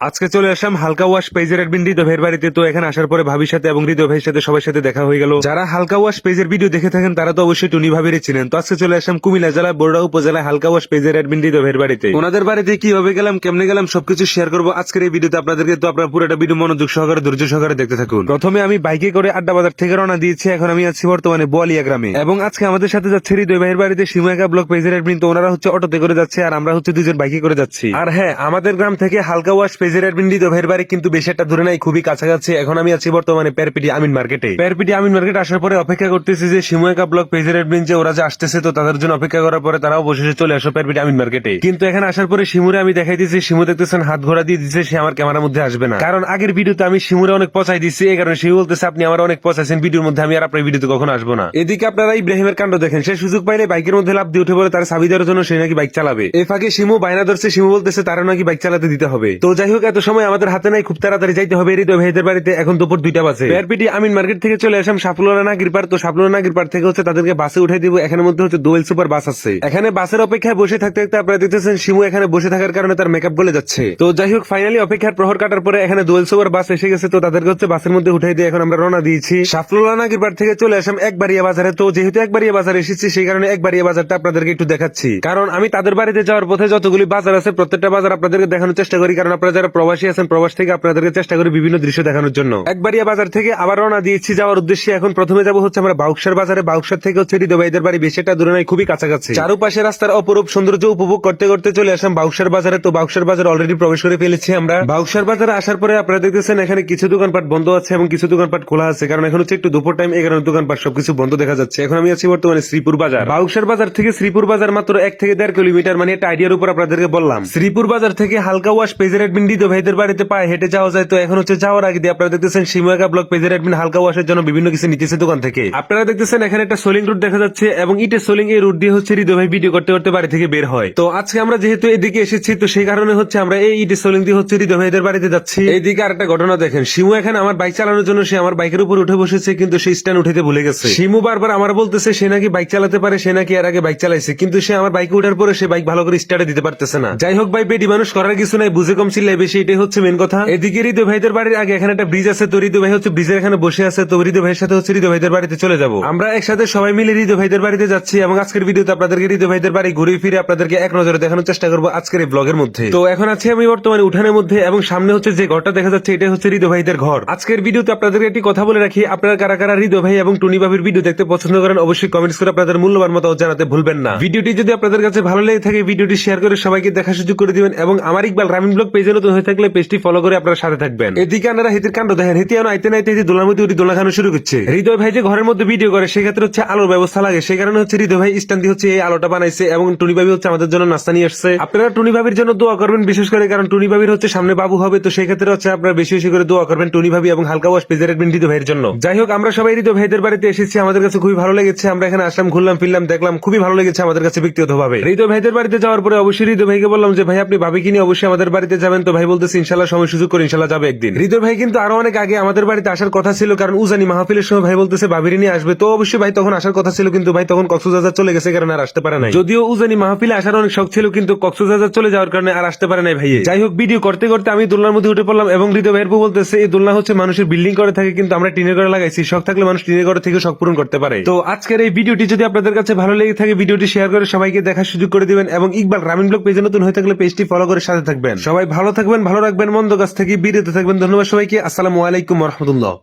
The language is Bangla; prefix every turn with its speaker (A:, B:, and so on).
A: আজকে চলে আসলাম হালকা ওয়াশ পেজের অ্যাডমিন হৃদয় ভাইয়ের বাড়িতে। তো এখানে আসার পরে ভাবির সাথে এবং হৃদয় ভাইয়ের সাথে সবার সাথে দেখা হয়ে গেল। যারা হালকা ওয়াশ পেজের ভিডিও দেখে থাকেন, তারা তো অবশ্যই টুনি ভাবিরে ছিলেন তো আজকে চলে আসলাম কুমিল্লা জেলা বড়া উপজেলায় হালকা ওয়াশ পেজের অ্যাডমিন হৃদয় ভাইয়ের বাড়িতে। ওনাদের বাড়িতে কীভাবে গেলাম, কেমনে গেলাম, সবকিছু শেয়ার করব আজকের এই ভিডিওতে আপনাদেরকে। তো আপনারা পুরোটা ভিডিও মনোযোগ সহকারে, ধৈর্য সহকারে দেখতে থাকুন। প্রথমে আমি বাইকে করে আড্ডা বাজার থেকে রওনা দিয়েছি, এখন আমি আছি বর্তমানে বোয়ালিয়া গ্রামে। এবং আজকে আমাদের সাথে যাচ্ছে হৃদয় ভাইয়ের বাড়িতে সিমাকা ব্লক পেজের অ্যাডমিন তো ওনারা হচ্ছে অটোতে করে যাচ্ছে আর আমরা হচ্ছে দুজন বাইকে করে যাচ্ছি। আর হ্যাঁ আমাদের গ্রাম থেকে হালকা ওয়াশ পেজের অ্যাডমিন বাড়ি কিন্তু বেশি একটা দূরে নাই, খুবই কাছাকাছি। এখন আমি আছি বর্তমানে পেরপিটি আমিন মার্কেটে। পেরপিটি আমিন মার্কেট আসার পরে অপেক্ষা করতেছি যে সিমুয়েকা ব্লক পেজের অ্যাডমিন যে ওরা যে আসতেছে, তো তাদের জন্য অপেক্ষা করার পরে তারাও বসে চলে আসো পেরপিটি আমিন মার্কেটে। কিন্তু এখানে আসার পরে শিমুরে আমি দেখাই দিচ্ছি শিমু দেখতেছেন হাত ঘোরা দিয়ে দিচ্ছে সে আমার ক্যামেরার মধ্যে আসবে না। কারণ আগের ভিডিওতে আমি শিমুরে অনেক পচাই দিচ্ছি এই কারণে শিমু বলতেছে, আপনি আমার অনেক পচাইছেন, ভিডিওর মধ্যে আমি আর আপনার ভিডিওতে কখনো আসব না। এদিকে আপনারা ইব্রাহিমের কাণ্ড দেখেন, সে সুযোগ পাইলে বাইকের মধ্যে লাভ দিয়ে উঠে পড়ে, তার সাবি দেওয়ার জন্য সে নাকি বাইক চালাবে। এ ফাঁকে শিমু বায়না ধরছে শিমু বলতেছে, তারা নাকি বাইক চালাতে দিতে হবে। তো যাই এত সময় আমাদের হাতে নাই, খুব তাড়াতাড়ি যাইতে হবে। হৃদয় ভাইদের বাড়িতে এখন দুপুর দুইটা বাজে। পেয়ারপিটি আমিন মার্কেট থেকে চলে আসলাম সাফুলানা নাগির পার তো সাফুলানা নাগির পার থেকে হচ্ছে তাদেরকে বাসে উঠে দিব। এখানের মধ্যে হচ্ছে দোয়েল সুপার বাস আছে। এখানে বাসের অপেক্ষায় বসে থাকতে থাকতে আপনারা দেখতেছেন, শিমু এখানে বসে থাকার কারণে তার মেকআপ গলে যাচ্ছে। তো যাই হোক ফাইনালি অপেক্ষার প্রহর কাটার পরে এখানে দোয়েল সুপার বাস এসে গেছে। তো তাদেরকে হচ্ছে বাসের মধ্যে উঠাই দিয়ে এখন আমরা রওনা দিয়েছি। সাফুলানা নাগির পার থেকে চলে আসলাম একবারিয়া বাজারে। তো যেহেতু একবারিয়া বাজারে এসেছি, সেই কারণে একবারিয়া বাজারটা আপনাদেরকে একটু দেখাচ্ছি। কারণ আমি তাদের বাড়িতে যাওয়ার পথে যতগুলি বাজার আছে, প্রত্যেকটা বাজার আপনাদেরকে দেখানোর চেষ্টা করি। কারণ আপনারা প্রবাসী আছেন, প্রবাস থেকে আপনাদেরকে চেষ্টা করি বিভিন্ন দৃশ্য দেখানোর জন্য। একবারিয়া বাজার থেকে আবার রওনা দিয়েছি, যাওয়ার উদ্দেশ্যে এখন প্রথমে যাব হচ্ছে আমরা বাউকসার বাজারে। বাউকসার থেকে হচ্ছে হৃদয়বাইদের বাড়ি, বেশি একটা দূরে নাই, খুবই কাছাকাছি। চারুপাশে রাস্তার অপরূপ সৌন্দর্য উপভোগ করতে করতে চলে আসলাম বাউকসার বাজারে। তো বাউকসার বাজার অলরেডি প্রবেশ করে ফেলেছি আমরা। বাউকসার বাজারে আসার পরে আপনারা দেখতেছেন এখানে কিছু দোকানপাট বন্ধ আছে এবং কিছু দোকানপাট খোলা আছে। কারণ এখন হচ্ছে একটু দুপুর টাইম কারণে দোকানপাট সবকিছু বন্ধ দেখা যাচ্ছে। এখন আমি আছি বর্তমানে শ্রীপুর বাজার। বাউকসার বাজার থেকে শ্রীপুর বাজার মাত্র এক থেকে দেড় কিলোমিটার মানে একটা আইডিয়ার উপর আপনাদেরকে বললাম। শ্রীপুর বাজার থেকে হালকা ওয়াশ পেজের অ্যাডমিন দিত ভাইদের বাড়িতে পায়ে হেঁটে যাওয়া যায়, তো এখন হচ্ছে যাওয়ার আগে দিয়ে আপনারা দেখতেছেন সিমুয়াকা ব্লক পেজের অ্যাডমিন হালকা ওয়াশের জন্য বিভিন্ন কিছু নিতেছে দোকান থেকে। আপনারা দেখতেছেন এখানে একটা সোলিং রুট দেখা যাচ্ছে এবং ইটে সোলিং এই রুট দিয়ে হচ্ছে হৃদয় ভাই ভিডিও করতে করতে বাড়ি থেকে বের হয়। তো আজকে আমরা যেহেতু এদিকে এসেছি, তো সেই কারণে হচ্ছে আমরা এই ইটে সোলিং দিয়ে হচ্ছে হৃদয় ভাইদের বাড়িতে যাচ্ছি। এইদিকে আর একটা ঘটনা দেখেন, শিমু এখানে আমার বাইক চালানোর জন্য সে আমার বাইকের উপর উঠে বসেছে, কিন্তু সেই স্ট্যান্ড উঠেতে ভুলে গেছে। শিমু বারবার আমার বলতেছে, সে নাকি বাইক চালাতে পারে, সে নাকি এর আগে বাইক চালাইছে, কিন্তু সে আমার বাইকে উঠার পরে সে বাইক ভালো করে স্টার্টে দিতে পারতেছে না। যাই হোক ভাই বেডি মানুষ করার কিছু নাই, বুঝে কম চিল্লাই এটাই হচ্ছে মেন কথা। এদিকে ভাইদের বাড়ির আগে এখানে একটা ব্রিজ আছে, তো ভাই হচ্ছে ব্রিজের এখানে বসে আছে, তো ভাইয়ের সাথে হচ্ছে ভাইদের বাড়িতে চলে যাব। আমরা একসাথে সবাই মিলে ভাইদের বাড়িতে যাচ্ছি এবং আজকের ভিডিওতে আপনাদেরকে ভাইদের বাড়ি ঘুরে ফিরে আপনাদেরকে এক নজরে দেখানোর চেষ্টা করব আজকের এই ব্লগের মধ্যে। তো এখন আছি আমি বর্তমানে উঠানের মধ্যে এবং সামনে হচ্ছে যে ঘরটা দেখা যাচ্ছে এটা হচ্ছে হৃদয় ভাইদের ঘর। আজকের ভিডিওতে আপনাদেরকে একটি কথা বলে রাখি, আপনারা কারা কারা হৃদয় ভাই এবং টুনি বাবির ভিডিও দেখতে পছন্দ করেন, অবশ্যই কমেন্টস করে আপনাদের মূল্যবান মতামত জানাতে ভুলবেন না। ভিডিওটি যদি আপনাদের কাছে ভালো লেগে থাকে, ভিডিওটি শেয়ার করে সবাইকে দেখা সুযোগ করে দিবেন এবং আমার ইকবাল রামিন ব্লগ পেজে নতুন হয়ে থাকলে পেজটি ফলো করে আপনারা সাথে থাকবেন। এদিকে আপনারা হিতির কাণ্ড দেখেন। হিতি এখন আইতে নাইতে হিতি দোলার মধ্যে উঠি দোলা খানো শুরু করছে। হৃদয় ভাই যে ঘরের মধ্যে ভিডিও করে সেক্ষেত্রে হচ্ছে আলোর ব্যবস্থা লাগে। সেই কারণে হচ্ছে হৃদয় ভাই স্ট্যান্ড হচ্ছে এই আলোটা বানাইছে এবং টুনি ভাবি হচ্ছে আমাদের জন্য নাস্তা নিয়ে আসছে। আপনারা টুনি ভাবির জন্য দোয়া করবেন বিশেষ করে কারণ টুনি ভাবির হচ্ছে সামনে বাবু হবে তো সেই ক্ষেত্রে হচ্ছে আপনারা বেশি বেশি করে দোয়া করবেন টুনি ভাবি এবং হালকা ওয়াশ পেজের অ্যাডমিন হৃদয় ভাইয়ের জন্য। যাই হোক আমরা সবাই হৃদয় ভাইদের বাড়িতে এসেছি আমাদের কাছে খুবই ভালো লেগেছে। আমরা এখানে আসলাম ঘুরলাম ফিরলাম দেখলাম খুবই ভালো লেগেছে আমাদের কাছে ব্যক্তিগত ভাবে হৃদয় ভাইদের বাড়িতে যাওয়ার পরে অবশ্যই হৃদয় ভাইকে বললাম যে ভাই আপনি ভাবি কিনে অবশ্যই আমাদের বাড়িতে যাবেন। তো ভাই বলতেছে, ইনশাল্লাহ সময় সুযোগ করে ইনশাল্লাহ যাবে একদিন। হৃদয় ভাই কিন্তু আরও অনেক আগে আমাদের বাড়িতে আসার কথা ছিল, কারণ উজানি মাহফিলের সময় ভাই বলতেছে, বাবির নিয়ে আসবে। তো অবশ্যই ভাই তখন আসার কথা ছিল, কিন্তু ভাই তখন কক্সবাজার চলে গেছে, কারণ আর আসতে পারে নাই। যদিও উজানি মাহফিলে আসার অনেক শখ ছিল, কিন্তু কক্সবাজার চলে যাওয়ার কারণে আর আসতে পারে নাই ভাই। যাই হোক, ভিডিও করতে করতে আমি দোলনার মধ্যে উঠে পড়লাম এবং হৃদয় ভাইয়ের বলতেছে, এই দোলনা হচ্ছে মানুষের বিল্ডিং করে থাকে, কিন্তু আমরা টিনের ঘরে লাগাইছি। শখ থাকলে মানুষ টিনের ঘরে থেকে শখ পূরণ করতে পারে। তো আজকের এই ভিডিওটি যদি আপনাদের কাছে ভালো লেগে থাকে, ভিডিওটি শেয়ার করে সবাইকে দেখার সুযোগ করে দিবেন এবং ইকবাল রামিন ব্লগ পেজে নতুন হয়ে থাকলে পেজটি ফলো করে সাথে থাকবেন। সবাই ভালো থাকবেন ভালো রাখবেন মন্দ কাছ থেকে বিরত থাকবেন। ধন্যবাদ সবাইকে। আসসালামু আলাইকুম রহমতুল্লাহ।